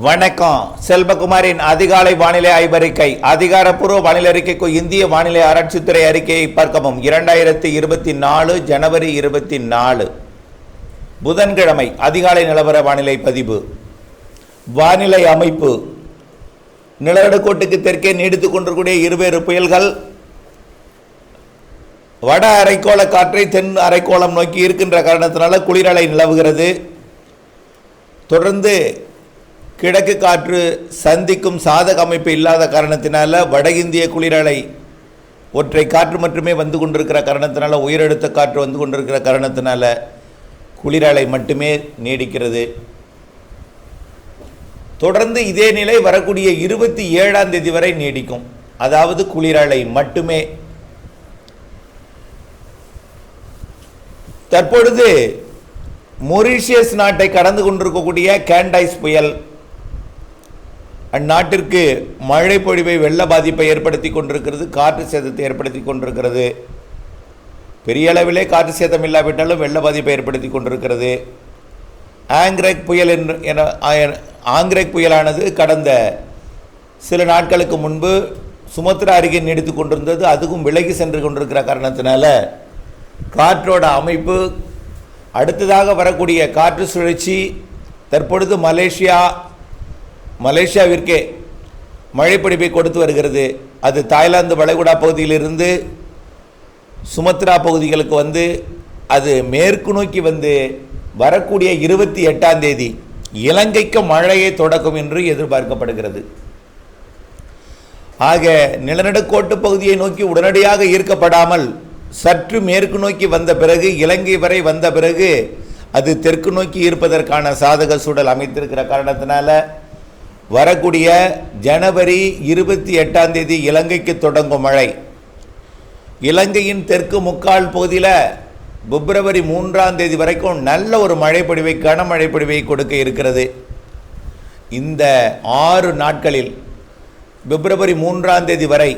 வணக்கம். செல்வகுமாரின் அதிகாலை வானிலை ஆய்வறிக்கை. அதிகாரப்பூர்வ வானிலை அறிக்கைக்கு இந்திய வானிலை ஆராய்ச்சித்துறை அறிக்கையை பார்க்கவும். இரண்டாயிரத்தி இருபத்தி நாலு ஜனவரி இருபத்தி நாலு. புதன்கிழமை அதிகாலை நிலவர வானிலை பதிவு. வானிலை அமைப்பு. நிலநடுக்கோட்டுக்கு தெற்கே நீடித்துக் கொண்டிருக்கூடிய இருவேறு புயல்கள். வட அரைக்கோள காற்றை தென் அரைக்கோளம் நோக்கி இருக்கின்ற காரணத்தினால குளிரலை நிலவுகிறது. தொடர்ந்து கிழக்கு காற்று சந்திக்கும் சாதக அமைப்பு இல்லாத காரணத்தினால வட இந்திய குளிரலை ஒற்றை காற்று மட்டுமே வந்து கொண்டிருக்கிற காரணத்தினால உயரழுத்த காற்று வந்து கொண்டிருக்கிற காரணத்தினால குளிரலை மட்டுமே நீடிக்கிறது. தொடர்ந்து இதே நிலை வரக்கூடிய இருபத்தி ஏழாம் தேதி வரை நீடிக்கும். அதாவது குளிரலை மட்டுமே. தற்பொழுது மொரீஷியஸ் நாட்டை கடந்து கொண்டிருக்கக்கூடிய கேண்டைஸ் புயல் அந்நாட்டிற்கு மழை பொழிவை வெள்ள பாதிப்பை ஏற்படுத்தி கொண்டிருக்கிறது காற்று சேதத்தை ஏற்படுத்தி கொண்டிருக்கிறது. பெரிய அளவிலே காற்று சேதம் இல்லாவிட்டாலும் வெள்ள பாதிப்பை ஏற்படுத்தி கொண்டிருக்கிறது. ஆங்கிரேக் புயல் என்று என ஆங்கிரேக் புயலானது கடந்த சில நாட்களுக்கு முன்பு சுமத்ரா அருகே நீடித்து கொண்டிருந்தது. அதுவும் விலகி சென்று கொண்டிருக்கிற காரணத்தினால காற்றோட அமைப்பு அடுத்ததாக வரக்கூடிய காற்று சுழற்சி தற்பொழுது மலேசியா மலேசியாவிற்கே மழைப்பிடிப்பை கொடுத்து வருகிறது. அது தாய்லாந்து வளைகுடா பகுதியிலிருந்து சுமத்ரா பகுதிகளுக்கு வந்து அது மேற்கு நோக்கி வந்து வரக்கூடிய இருபத்தி எட்டாம் தேதி இலங்கைக்கு மழையை தொடக்கும் என்று எதிர்பார்க்கப்படுகிறது. ஆக நிலநடுக்கோட்டு பகுதியை நோக்கி உடனடியாக ஈர்க்கப்படாமல் சற்று மேற்கு நோக்கி வந்த பிறகு இலங்கை வரை வந்த பிறகு அது தெற்கு நோக்கி ஈர்ப்பதற்கான சாதக சூழல் அமைத்திருக்கிற காரணத்தினால வரக்கூடிய ஜனவரி இருபத்தி எட்டாம் தேதி இலங்கைக்கு தொடங்கும் மழை. இலங்கையின் தெற்கு முக்கால் பகுதியில் பிப்ரவரி மூன்றாம் தேதி வரைக்கும் நல்ல ஒரு மழைப்பொழிவை கனமழைப்பொழிவை கொடுக்க இருக்கிறது. இந்த ஆறு நாட்களில் பிப்ரவரி மூன்றாம் தேதி வரை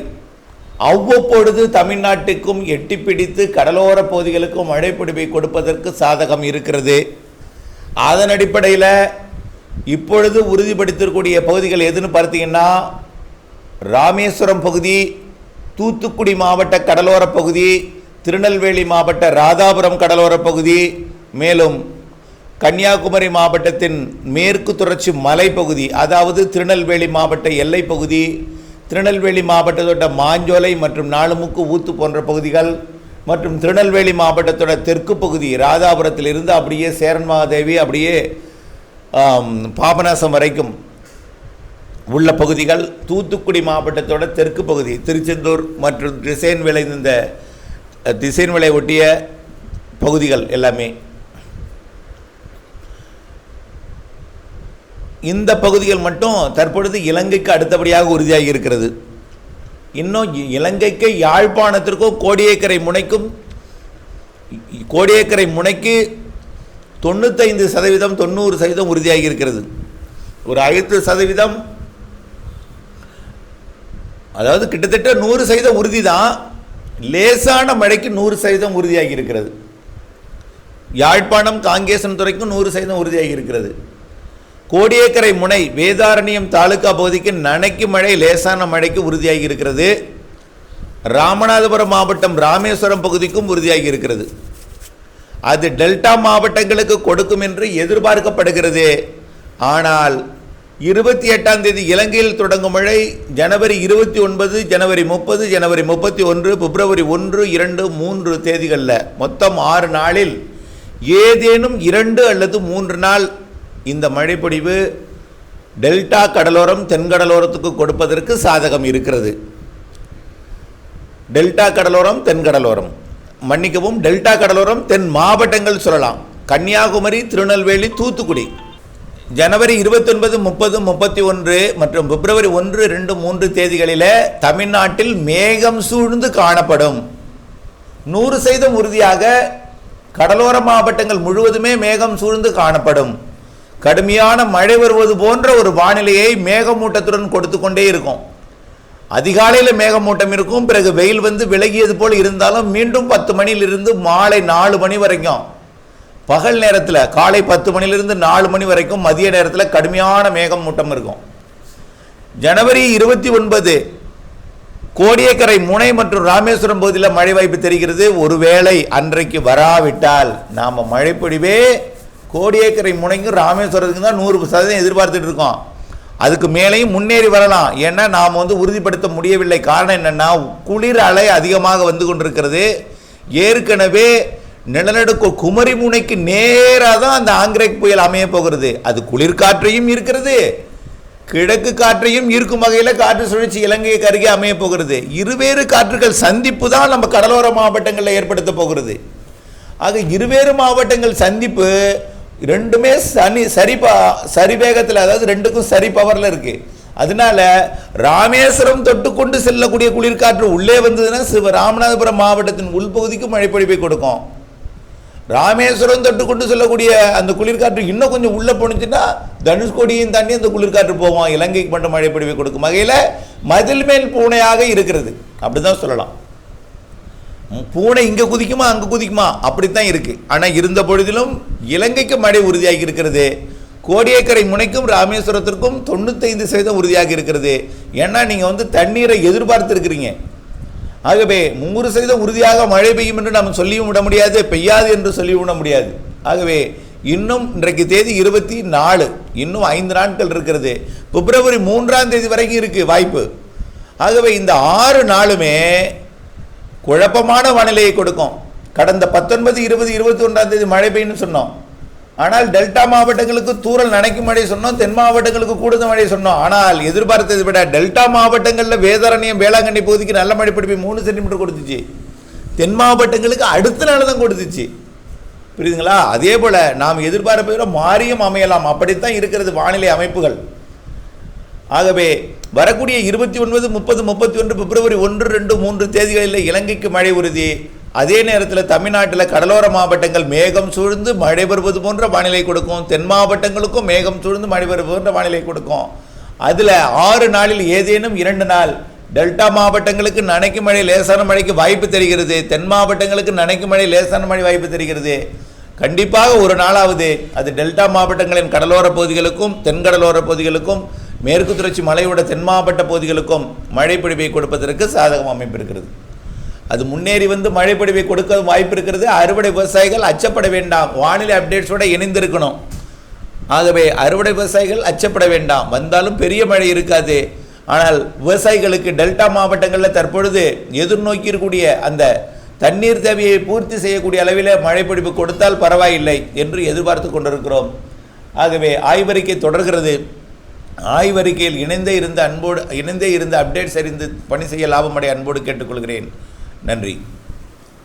அவ்வப்பொழுது தமிழ்நாட்டுக்கும் எட்டி பிடித்து கடலோர பகுதிகளுக்கும் மழைப்பொழிவை கொடுப்பதற்கு சாதகம் இருக்கிறது. அதன் அடிப்படையில் இப்பொழுது உறுதிப்படுத்தக்கூடிய பகுதிகள் எதுன்னு பார்த்தீங்கன்னா ராமேஸ்வரம் பகுதி தூத்துக்குடி மாவட்ட கடலோர பகுதி திருநெல்வேலி மாவட்ட ராதாபுரம் கடலோர பகுதி மேலும் கன்னியாகுமரி மாவட்டத்தின் மேற்கு தொடர்ச்சி மலைப்பகுதி அதாவது திருநெல்வேலி மாவட்ட எல்லைப்பகுதி திருநெல்வேலி மாவட்டத்தோட மாஞ்சோலை மற்றும் நாலுமுக்கு ஊத்து போன்ற பகுதிகள் மற்றும் திருநெல்வேலி மாவட்டத்தோட தெற்கு பகுதி ராதாபுரத்திலிருந்து அப்படியே சேரன் மகாதேவி அப்படியே பாபநாசம் வரைக்கும் உள்ள பகுதிகள் தூத்துக்குடி மாவட்டத்தோட தெற்கு பகுதி திருச்செந்தூர் மற்றும் திசைன் விளைந்த திசைன் விளை ஒட்டிய பகுதிகள் எல்லாமே. இந்த பகுதிகள் மட்டும் தற்பொழுது இலங்கைக்கு அடுத்தபடியாக உறுதியாகி இருக்கிறது. இன்னும் இ- இலங்கைக்கு யாழ்ப்பாணத்திற்கும் கோடியக்கரை முனைக்கும் கோடியேக்கரை கோடியக்கரை முனைக்கு தொண்ணூத்தைந்து சதவீதம் தொண்ணூறு சதவீதம் உறுதியாகி இருக்கிறது. ஒரு ஐந்து சதவீதம் அதாவது கிட்டத்தட்ட நூறு சதவீதம் உறுதி தான் லேசான மழைக்கு நூறு சதவீதம் உறுதியாகி இருக்கிறது. யாழ்ப்பாணம் காங்கேசன் துறைக்கும் நூறு சதவீதம் உறுதியாகி இருக்கிறது. கோடியக்கரை முனை வேதாரண்யம் தாலுகா பகுதிக்கு நனைக்கு மழை லேசான மழைக்கு உறுதியாகி இருக்கிறது. ராமநாதபுரம் மாவட்டம் ராமேஸ்வரம் பகுதிக்கும் உறுதியாகி இருக்கிறது. அது டெல்டா மாவட்டங்களுக்கு கொடுக்கும் என்று எதிர்பார்க்கப்படுகிறது. ஆனால் இருபத்தி எட்டாம் தேதி இலங்கையில் தொடங்கும் மழை ஜனவரி இருபத்தி ஒன்பது ஜனவரி முப்பது ஜனவரி முப்பத்தி ஒன்று பிப்ரவரி ஒன்று இரண்டு மூன்று தேதிகளில். மொத்தம் ஆறு நாளில் ஏதேனும் இரண்டு அல்லது மூன்று நாள் இந்த மழைப்பொழிவு டெல்டா கடலோரம் தென்கடலோரத்துக்கு கொடுப்பதற்கு சாதகம் இருக்கிறது. டெல்டா கடலோரம் தென்கடலோரம் மன்னிக்கவும் டெல்டா கடலோரம் தென் மாவட்டங்கள் சொல்லலாம். கன்னியாகுமரி திருநெல்வேலி தூத்துக்குடி. ஜனவரி இருபத்தொன்பது முப்பது முப்பத்தி ஒன்று மற்றும் பிப்ரவரி ஒன்று ரெண்டு மூன்று தேதிகளில் தமிழ்நாட்டில் மேகம் சூழ்ந்து காணப்படும். நூறு சதவீதம் உறுதியாக கடலோர மாவட்டங்கள் முழுவதுமே மேகம் சூழ்ந்து காணப்படும். கடுமையான மழை வருவது போன்ற ஒரு வானிலையை மேகமூட்டத்துடன் கொடுத்து கொண்டே இருக்கும். அதிகாலையில் மேகமூட்டம் இருக்கும். பிறகு வெயில் வந்து விலகியது போல் இருந்தாலும் மீண்டும் பத்து மணியிலிருந்து மாலை நாலு மணி வரைக்கும். பகல் நேரத்தில் காலை பத்து மணிலிருந்து நாலு மணி வரைக்கும் மதிய நேரத்தில் கடுமையான மேகம் மூட்டம் இருக்கும். ஜனவரி இருபத்தி ஒன்பது கோடியக்கரை முனை மற்றும் ராமேஸ்வரம் பகுதியில் மழை வாய்ப்பு தெரிகிறது. ஒருவேளை அன்றைக்கு வராவிட்டால் நாம் மழைப்பொழிவே கோடியக்கரை முனைக்கும் ராமேஸ்வரத்துக்கு தான் நூறு சதவீதம் எதிர்பார்த்துட்டு இருக்கோம். அதுக்கு மேலேயும் முன்னேறி வரலாம். ஏன்னா நாம் வந்து உறுதிப்படுத்த முடியவில்லை. காரணம் என்னென்னா குளிர் அலை அதிகமாக வந்து கொண்டிருக்கிறது. ஏற்கனவே நிலநடுக்க குமரி முனைக்கு நேராக தான் அந்த ஆங்கிரேக் புயல் அமைய போகிறது. அது குளிர்காற்றையும் இருக்கிறது கிழக்கு காற்றையும் இருக்கும் வகையில் காற்று சுழற்சி இலங்கைக்கு அருகே அமைய போகிறது. இருவேறு காற்றுகள் சந்திப்பு தான் நம்ம கடலோர மாவட்டங்களில் ஏற்படுத்த போகிறது. ஆக இருவேறு மாவட்டங்கள் சந்திப்பு ரெண்டுமே சனி சரி பா சரி வேகத்தில் அதாவது ரெண்டுக்கும் சரி பவரில் இருக்கு. அதனால ராமேஸ்வரம் தொட்டு கொண்டு செல்லக்கூடிய குளிர்காற்று உள்ளே வந்ததுன்னா சிவ ராமநாதபுரம் மாவட்டத்தின் உள்பகுதிக்கு மழைப்பொழிப்பை கொடுக்கும். ராமேஸ்வரம் தொட்டு கொண்டு செல்லக்கூடிய அந்த குளிர்காற்று இன்னும் கொஞ்சம் உள்ளே போணுச்சுன்னா தனுஷ்கோடியும் தாண்டி அந்த குளிர்காற்று போவோம் இலங்கைக்கு மட்டும் மழைப்பொழிவை கொடுக்கும். வகையில் மதில் மேல் பூனையாக இருக்கிறது. அப்படிதான் சொல்லலாம். பூனை இங்கே குதிக்குமா அங்கே குதிக்குமா? அப்படித்தான் இருக்கு. ஆனால் இருந்த பொழுதிலும் இலங்கைக்கு மழை உறுதியாகி இருக்கிறது. கோடியக்கரை முனைக்கும் ராமேஸ்வரத்திற்கும் தொண்ணூத்தைந்து சதவீதம் உறுதியாக இருக்கிறது. ஏன்னா நீங்கள் வந்து தண்ணீரை எதிர்பார்த்துருக்கிறீங்க. ஆகவே நூறு சதவீதம் உறுதியாக மழை பெய்யும் என்று நாம் சொல்லியும் விட முடியாது பெய்யாது என்று சொல்லியும் விட முடியாது. ஆகவே இன்னும் இன்றைக்கு தேதி இருபத்தி நாலு. இன்னும் ஐந்து நாட்கள் இருக்கிறது. பிப்ரவரி மூன்றாம் தேதி வரைக்கும் இருக்குது வாய்ப்பு. ஆகவே இந்த ஆறு நாளுமே குழப்பமான வானிலையை கொடுக்கும். கடந்த பத்தொன்பது இருபது இருபத்தி ஒன்றாம் தேதி மழை பெய்யும்னு சொன்னோம். ஆனால் டெல்டா மாவட்டங்களுக்கு தூரல் நனைக்கும் மழை சொன்னோம் தென் மாவட்டங்களுக்கு கூடுதல் மழை சொன்னோம். ஆனால் எதிர்பார்த்ததை விட டெல்டா மாவட்டங்களில் வேதாரண்யம் வேளாங்கண்ணி பகுதிக்கு நல்ல மழை பிடிப்பை மூணு சென்டிமீட்டர் கொடுத்துச்சு. தென் மாவட்டங்களுக்கு அடுத்த நாள் தான் கொடுத்துச்சு. புரியுதுங்களா? அதே போல் நாம் எதிர்பார்ப்பை விட மாறியும் அமையலாம். அப்படித்தான் இருக்கிறது வானிலை அமைப்புகள். ஆகவே வரக்கூடிய இருபத்தி ஒன்பது முப்பது முப்பத்தி ஒன்று பிப்ரவரி ஒன்று ரெண்டு மூன்று தேதிகளில் இலங்கைக்கு மழை உறுதி. அதே நேரத்தில் தமிழ்நாட்டில் கடலோர மாவட்டங்கள் மேகம் சூழ்ந்து மழை பெறுவது போன்ற வானிலை கொடுக்கும். தென் மாவட்டங்களுக்கும் மேகம் சூழ்ந்து மழை பெறுவது போன்ற வானிலை கொடுக்கும். அதில் ஆறு நாளில் ஏதேனும் இரண்டு நாள். டெல்டா மாவட்டங்களுக்கு நனைக்கும் மழை லேசான மழைக்கு வாய்ப்பு தெரிகிறது. தென் மாவட்டங்களுக்கு நனைக்கும் மழை லேசான மழை வாய்ப்பு தெரிகிறது. கண்டிப்பாக ஒரு நாளாவது அது டெல்டா மாவட்டங்களின் கடலோர பகுதிகளுக்கும் தென்கடலோர பகுதிகளுக்கும் மேற்கு தொடர்ச்சி மலையோட தென் மாவட்ட பகுதிகளுக்கும் மழைப்பிடிவை கொடுப்பதற்கு சாதகம் அமைப்பு இருக்கிறது. அது முன்னேறி வந்து மழை கொடுக்க வாய்ப்பு இருக்கிறது. அறுவடை விவசாயிகள் அச்சப்பட வேண்டாம். வானிலை அப்டேட்ஸோட இணைந்திருக்கணும். ஆகவே அறுவடை விவசாயிகள் அச்சப்பட வேண்டாம். வந்தாலும் பெரிய மழை இருக்காது. ஆனால் விவசாயிகளுக்கு டெல்டா மாவட்டங்களில் தற்பொழுது எதிர்நோக்கி இருக்கக்கூடிய அந்த தண்ணீர் தேவையை பூர்த்தி செய்யக்கூடிய அளவில் மழைப்பிடிப்பு கொடுத்தால் பரவாயில்லை என்று எதிர்பார்த்து கொண்டிருக்கிறோம். ஆகவே ஆய்வறிக்கை தொடர்கிறது. ஆய்வறிக்கையில் இணைந்தே இருந்த அன்போடு இணைந்தே இருந்த அப்டேட்ஸ் அறிந்து பணி செய்ய லாபமடைய அன்போடு கேட்டுக்கொள்கிறேன். நன்றி.